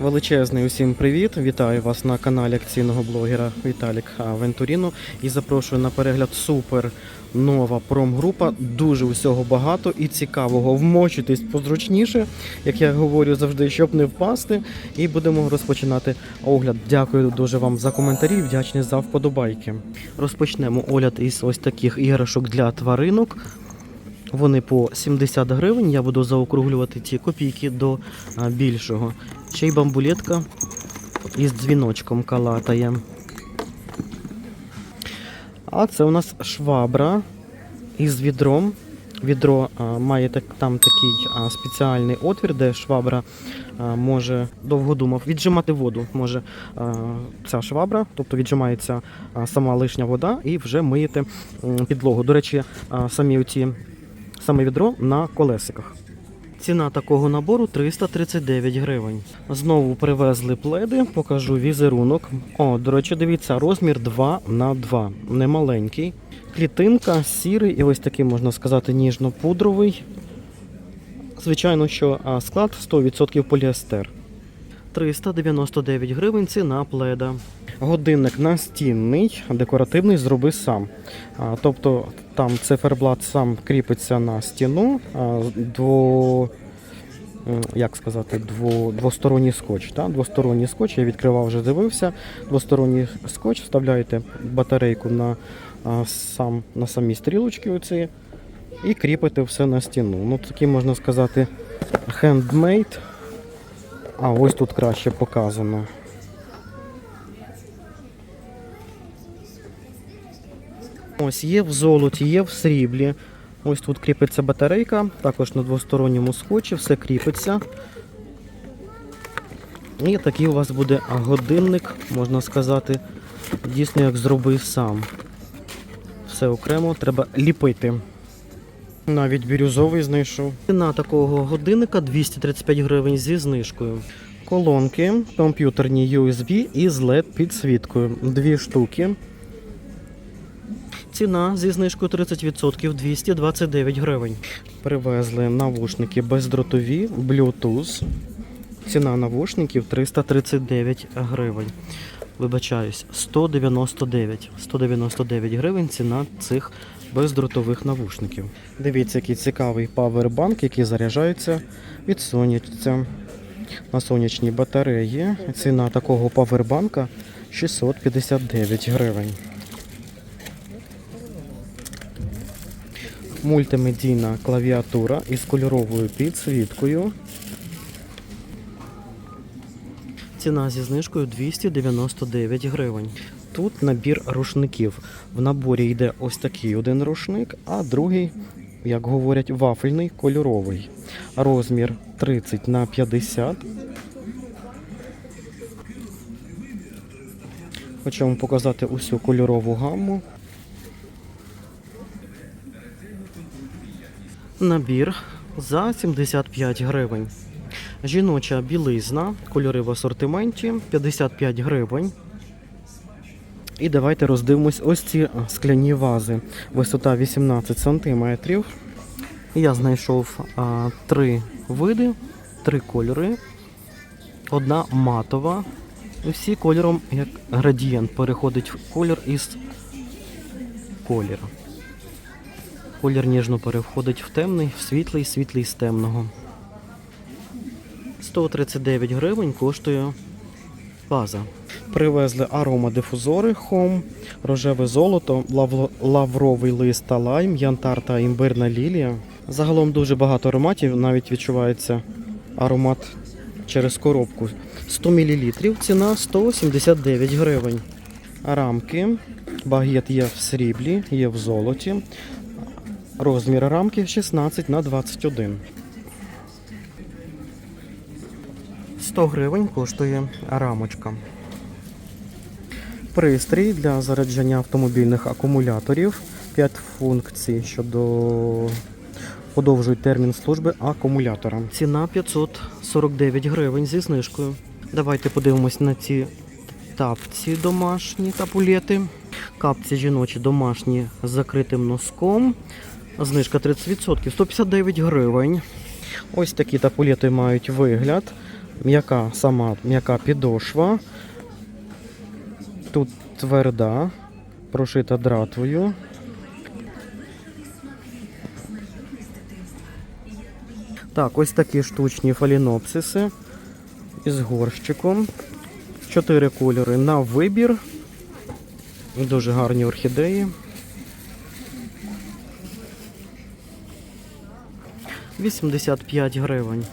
Величезний усім привіт! Вітаю вас на каналі акційного блогера Віталік Вентуріно і запрошую на перегляд супер нова промгрупа. Дуже усього багато і цікавого. Вмочитись позручніше, як я говорю завжди, щоб не впасти. І будемо розпочинати огляд. Дякую дуже вам за коментарі. Вдячний за вподобайки. Розпочнемо огляд із ось таких іграшок для тваринок. Вони по 70 гривень. Я буду заокруглювати ці копійки до а, більшого. Ще й бамбулетка із дзвіночком калатає. А це у нас швабра із відром. Відро а, має так, там такий а, спеціальний отвір, де швабра а, може довго думав віджимати воду. Може а, ця швабра, тобто віджимається а, сама лишня вода і вже миєте м, підлогу. До речі, а, самі оці саме відро на колесиках. Ціна такого набору 339 гривень. Знову привезли пледи, покажу візерунок. О, до речі, дивіться, розмір 2 на 2 немаленький. Клітинка, сірий і ось такий, можна сказати, ніжно-пудровий. Звичайно, що склад 100% поліестер. 399 гривень ціна пледа. Годинник настінний, декоративний зроби сам. Тобто там циферблат сам кріпиться на стіну, дво, як сказати, дво, двосторонній скотч. Та? Двосторонній скотч, я відкривав, вже дивився. Двосторонній скотч, вставляєте батарейку на, сам, на самі стрілочки оці і кріпите все на стіну. Ну, такий можна сказати, handmade. А ось тут краще показано. Ось є в золоті, є в сріблі. Ось тут кріпиться батарейка, також на двосторонньому скотчі, все кріпиться. І такий у вас буде годинник, можна сказати, дійсно як зробив сам. Все окремо треба ліпити. Навіть бірюзовий знайшов. Ціна такого годинника 235 гривень зі знижкою. Колонки, комп'ютерні USB із LED підсвіткою. Дві штуки. Ціна зі знижкою 30% 229 гривень. Привезли навушники бездротові Bluetooth. Ціна навушників 339 гривень. Вибачаюсь, 199. 199 гривень ціна цих бездротових навушників. Дивіться, який цікавий павербанк, який заряджається від сонячця на сонячній батареї. Ціна такого павербанка 659 гривень. Мультимедійна клавіатура із кольоровою підсвіткою. Ціна зі знижкою 299 гривень. Тут набір рушників. В наборі йде ось такий один рушник, а другий, як говорять, вафельний кольоровий. Розмір 30 на 50. Хочу вам показати усю кольорову гамму. Набір за 75 гривень. Жіноча білизна, кольори в асортименті 55 гривень. І давайте роздивимось ось ці скляні вази. Висота 18 см. Я знайшов а, три види, три кольори. Одна матова. Всі кольором як градієнт переходить в колір із колір. Колір ніжно переходить в темний, в світлий, світлий з темного. 139 гривень коштує база. Привезли аромадифузори Home, рожеве золото, лав- лавровий лист та лайм, янтар та імбирна лілія. Загалом дуже багато ароматів, навіть відчувається аромат через коробку. 100 мл, ціна 179 гривень. Рамки. Багет є в сріблі, є в золоті. Розмір рамки 16 на 21. 100 гривень коштує рамочка. Пристрій для заряджання автомобільних акумуляторів. 5 функцій щодо подовжують термін служби акумулятора. Ціна 549 гривень зі знижкою. Давайте подивимось на ці тапці домашні тапулети. Капці жіночі домашні з закритим носком. Знижка 30%, 159 гривень. Ось такі тапулети мають вигляд. М'яка сама м'яка підошва. Тут тверда, прошита дратвою. Так, ось такі штучні фалінопсиси із горщиком. Чотири кольори на вибір. Дуже гарні орхідеї. 85 гривень.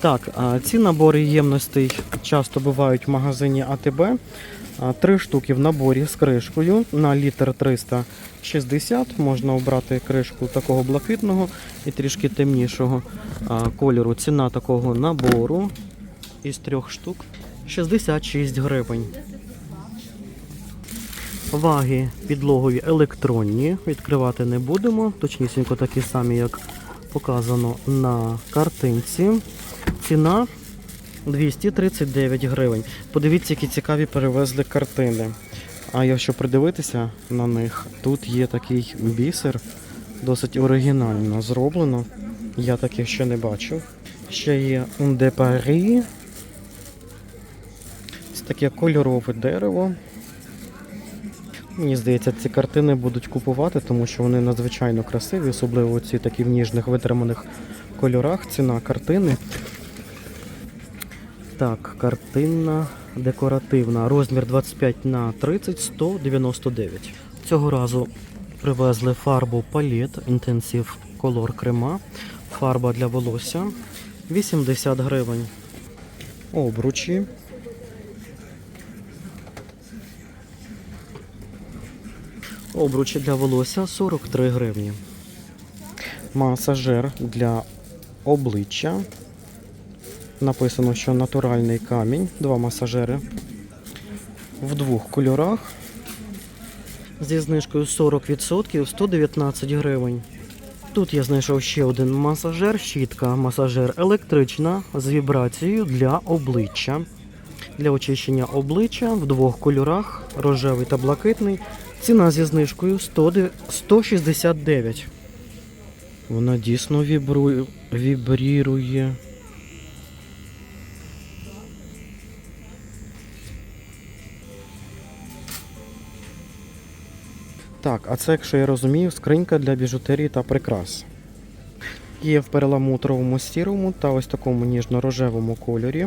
Так, ці набори ємностей часто бувають в магазині АТБ. Три штуки в наборі з кришкою на літр 360. Можна обрати кришку такого блакитного і трішки темнішого кольору. Ціна такого набору із трьох штук 66 гривень. Ваги підлогові електронні, відкривати не будемо, точнісінько такі самі, як показано на картинці. Ціна 239 гривень. Подивіться, які цікаві перевезли картини. А якщо придивитися на них, тут є такий бісер, досить оригінально зроблено. Я таких ще не бачив. Ще є de Paris. Це таке кольорове дерево. Мені здається, ці картини будуть купувати, тому що вони надзвичайно красиві, особливо ці такі в ніжних витриманих кольорах. Ціна картини. Так, картина декоративна. Розмір 25 на 30 199. Цього разу привезли фарбу палет Intensive Color крема. Фарба для волосся 80 гривень. Обручі. Обручі для волосся 43 гривні. Масажер для обличчя. Написано, що натуральний камінь. Два масажери в двох кольорах. Зі знижкою 40% 119 гривень. Тут я знайшов ще один масажер, щітка, масажер електрична з вібрацією для обличчя. Для очищення обличчя в двох кольорах рожевий та блакитний. Ціна зі знижкою 100 169. Вона дійсно вібрує, вібрірує. Так, а це, якщо я розумію, скринька для біжутерії та прикрас. Є в перламутровому сірому та ось такому ніжно-рожевому кольорі.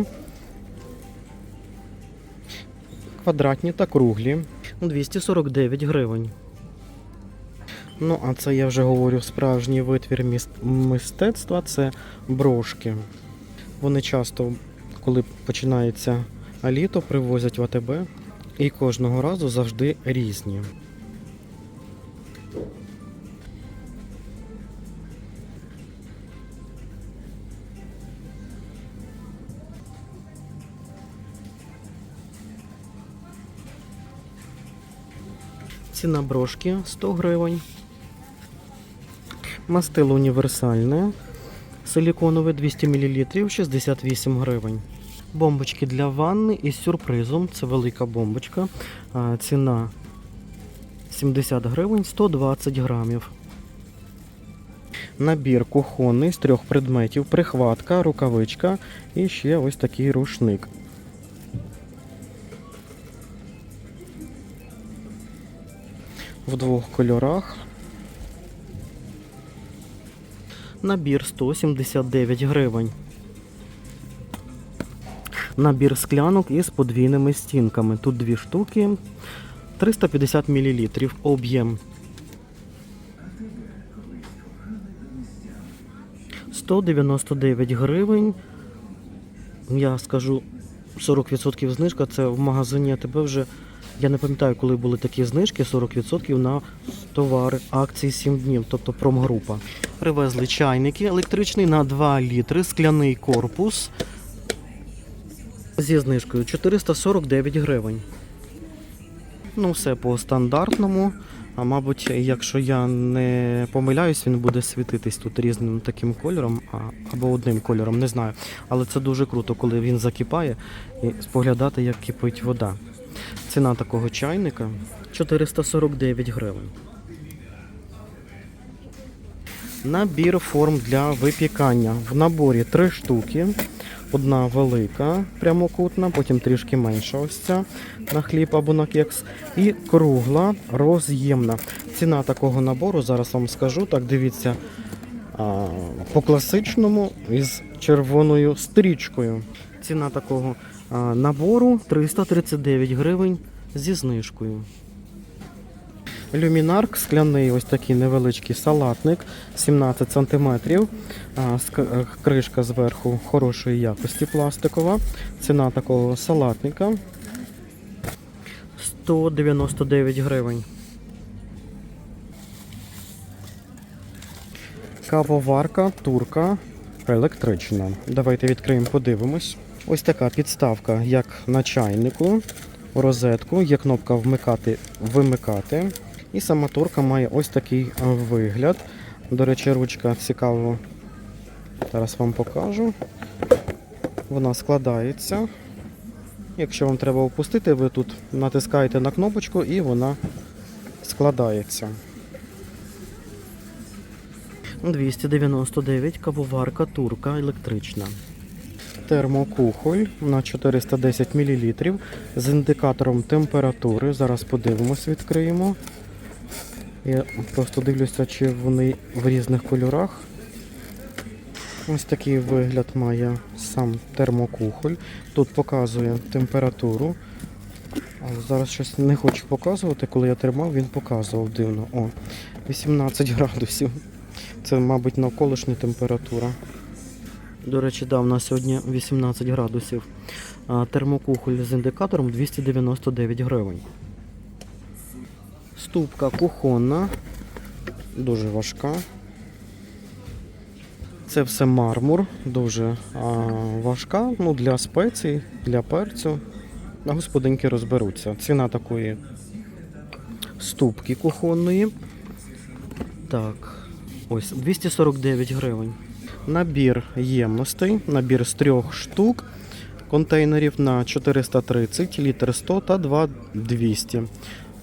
Квадратні та круглі. 249 гривень. Ну, а це я вже говорю справжній витвір мистецтва це брошки. Вони часто, коли починається літо, привозять в АТБ і кожного разу завжди різні. Ціна брошки 100 гривень. Мастило універсальне. Силіконове 200 мл 68 гривень. Бомбочки для ванни із сюрпризом. Це велика бомбочка. Ціна 70 гривень 120 грамів. Набір кухонний з трьох предметів: прихватка, рукавичка і ще ось такий рушник. В двох кольорах. Набір 179 гривень. Набір склянок із подвійними стінками. Тут дві штуки. 350 мл об'єм. 199 гривень. Я скажу 40% знижка. Це в магазині АТБ вже я не пам'ятаю, коли були такі знижки 40% на товари акції 7 днів, тобто промгрупа. Привезли чайники електричний на 2 літри, скляний корпус зі знижкою 449 гривень. Ну, все по стандартному. А мабуть, якщо я не помиляюсь, він буде світитись тут різним таким кольором або одним кольором, не знаю. Але це дуже круто, коли він закипає і споглядати, як кипить вода. Ціна такого чайника 449 гривень. Набір форм для випікання. В наборі три штуки. Одна велика, прямокутна, потім трішки менша ось ця на хліб або на кекс. І кругла роз'ємна. Ціна такого набору, зараз вам скажу. Так, дивіться, по класичному із червоною стрічкою. Ціна такого набору 339 гривень зі знижкою. Люмінарк скляний, ось такий невеличкий салатник, 17 см. Кришка зверху хорошої якості пластикова. Ціна такого салатника 199 гривень. Кавоварка турка електрична. Давайте відкриємо, подивимось. Ось така підставка, як на чайнику, розетку, є кнопка вмикати, вимикати. І сама турка має ось такий вигляд. До речі, ручка цікаво. Зараз вам покажу. Вона складається. Якщо вам треба опустити, ви тут натискаєте на кнопочку і вона складається. 299 кавоварка турка електрична. Термокухоль на 410 мл з індикатором температури. Зараз подивимось, відкриємо. Я просто дивлюся, чи вони в різних кольорах. Ось такий вигляд має сам термокухоль. Тут показує температуру. Зараз щось не хочу показувати. Коли я тримав, він показував дивно. О, 18 градусів. Це, мабуть, навколишня температура. До речі, да, у нас сьогодні 18 градусів. Термокухоль з індикатором 299 гривень. Ступка кухонна, дуже важка. Це все мармур, дуже а, важка. Ну, для спецій, для перцю. А господинки розберуться. Ціна такої ступки кухонної. Так, ось 249 гривень. Набір ємностей, набір з трьох штук. Контейнерів на 430, літр 100 та 2 200.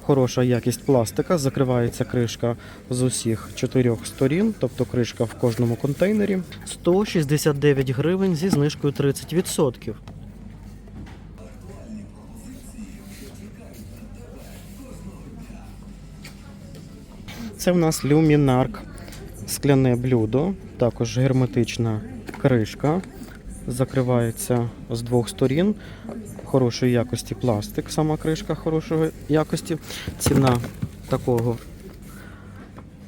Хороша якість пластика, закривається кришка з усіх чотирьох сторін, тобто кришка в кожному контейнері. 169 гривень зі знижкою 30%. Це в нас люмінарк, скляне блюдо, також герметична кришка. Закривається з двох сторін. Хорошої якості пластик, сама кришка хорошої якості. Ціна такого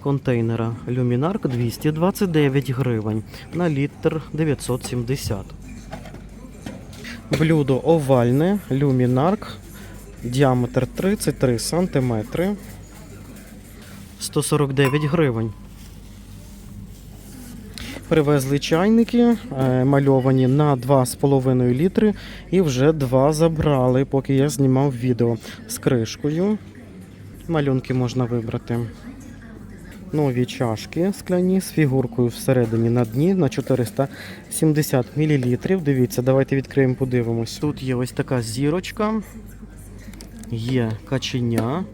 контейнера Люмінарк 229 гривень на літр 970. Блюдо овальне Люмінарк. Діаметр 33 см. 149 гривень. Привезли чайники, е, мальовані на 2,5 літри, і вже два забрали, поки я знімав відео з кришкою. Малюнки можна вибрати. Нові чашки скляні з фігуркою всередині на дні на 470 мл. Дивіться, давайте відкриємо, подивимось. Тут є ось така зірочка, є каченя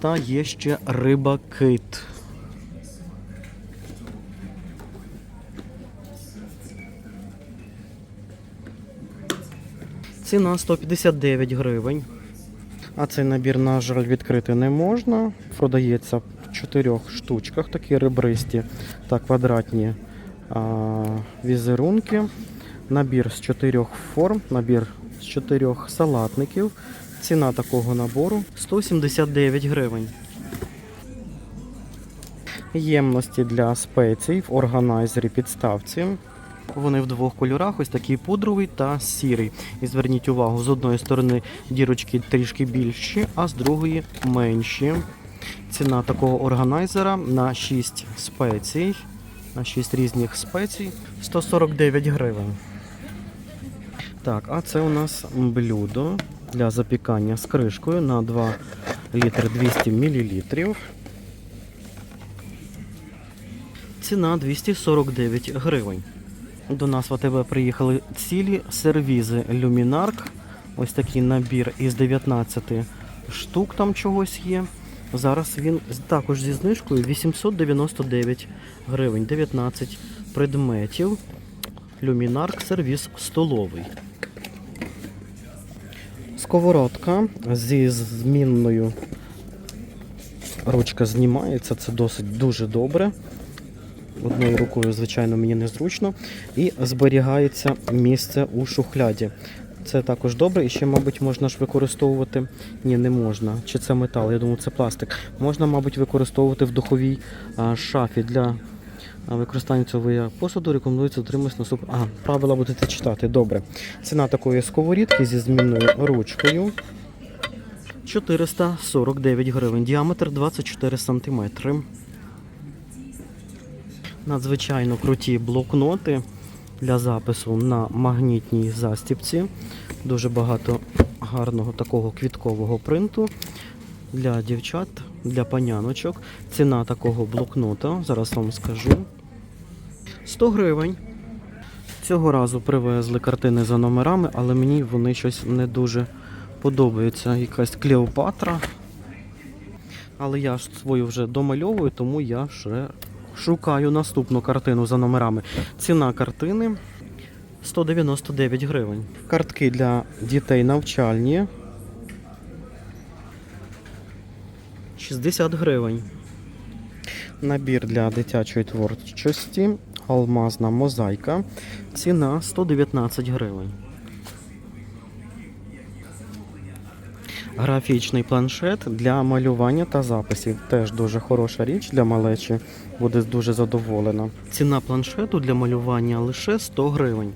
та є ще риба Ціна 159 гривень. А цей набір, на жаль, відкрити не можна. Продається в чотирьох штучках, такі ребристі та квадратні а, візерунки. Набір з чотирьох форм, набір з чотирьох салатників. Ціна такого набору 179 гривень. Ємності для спецій в органайзері підставці. Вони в двох кольорах, ось такий пудровий та сірий. І зверніть увагу, з одної сторони дірочки трішки більші, а з другої менші. Ціна такого органайзера на 6 спецій, на 6 різних спецій 149 гривень. Так, а це у нас блюдо для запікання з кришкою на 2 літри 200 мл. Ціна 249 гривень. До нас в АТБ приїхали цілі сервізи Люмінарк. Ось такий набір із 19 штук там чогось є. Зараз він також зі знижкою 899 гривень, 19 предметів. Люмінарк сервіс столовий. Сковородка зі змінною. Ручка знімається, це досить дуже добре. Одною рукою, звичайно, мені незручно. І зберігається місце у шухляді. Це також добре, і ще, мабуть, можна ж використовувати. Ні, не можна. Чи це метал? Я думаю, це пластик. Можна, мабуть, використовувати в духовій а, шафі для використання цього посуду. Рекомендується дотримуватися наступ. А, правила будете читати. Добре. Ціна такої сковорідки зі змінною ручкою. 449 гривень. Діаметр 24 сантиметри. Надзвичайно круті блокноти для запису на магнітній застіпці. Дуже багато гарного такого квіткового принту для дівчат, для паняночок. Ціна такого блокнота, зараз вам скажу. 100 гривень. Цього разу привезли картини за номерами, але мені вони щось не дуже подобаються. Якась Клеопатра. Але я ж свою вже домальовую, тому я ще шукаю наступну картину за номерами. Ціна картини 199 гривень. Картки для дітей навчальні 60 гривень. Набір для дитячої творчості. Алмазна мозаїка. Ціна 119 гривень. Графічний планшет для малювання та записів. Теж дуже хороша річ для малечі. Буде дуже задоволена. Ціна планшету для малювання лише 100 гривень.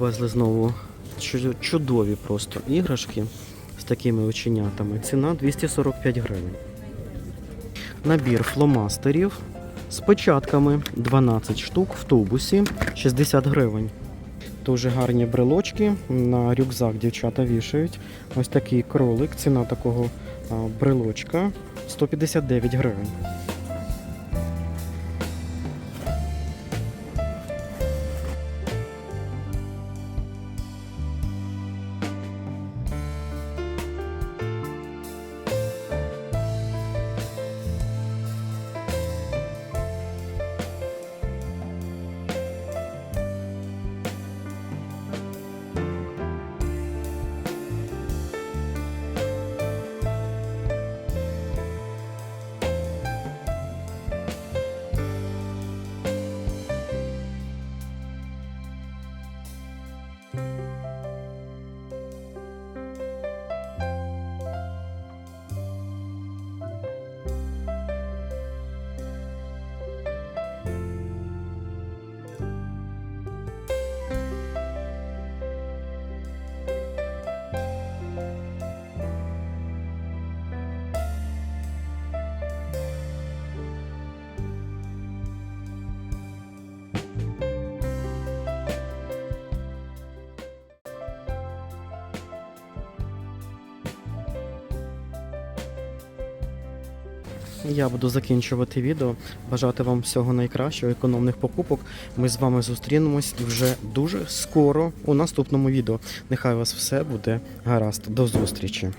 Привезли знову чудові просто іграшки з такими оченятами. Ціна 245 гривень. Набір фломастерів з початками 12 штук в тубусі 60 гривень. Дуже гарні брелочки на рюкзак дівчата вішають. Ось такий кролик. Ціна такого брелочка 159 гривень. Я буду закінчувати відео. Бажати вам всього найкращого, економних покупок. Ми з вами зустрінемось вже дуже скоро у наступному відео. Нехай вас все буде гаразд. До зустрічі.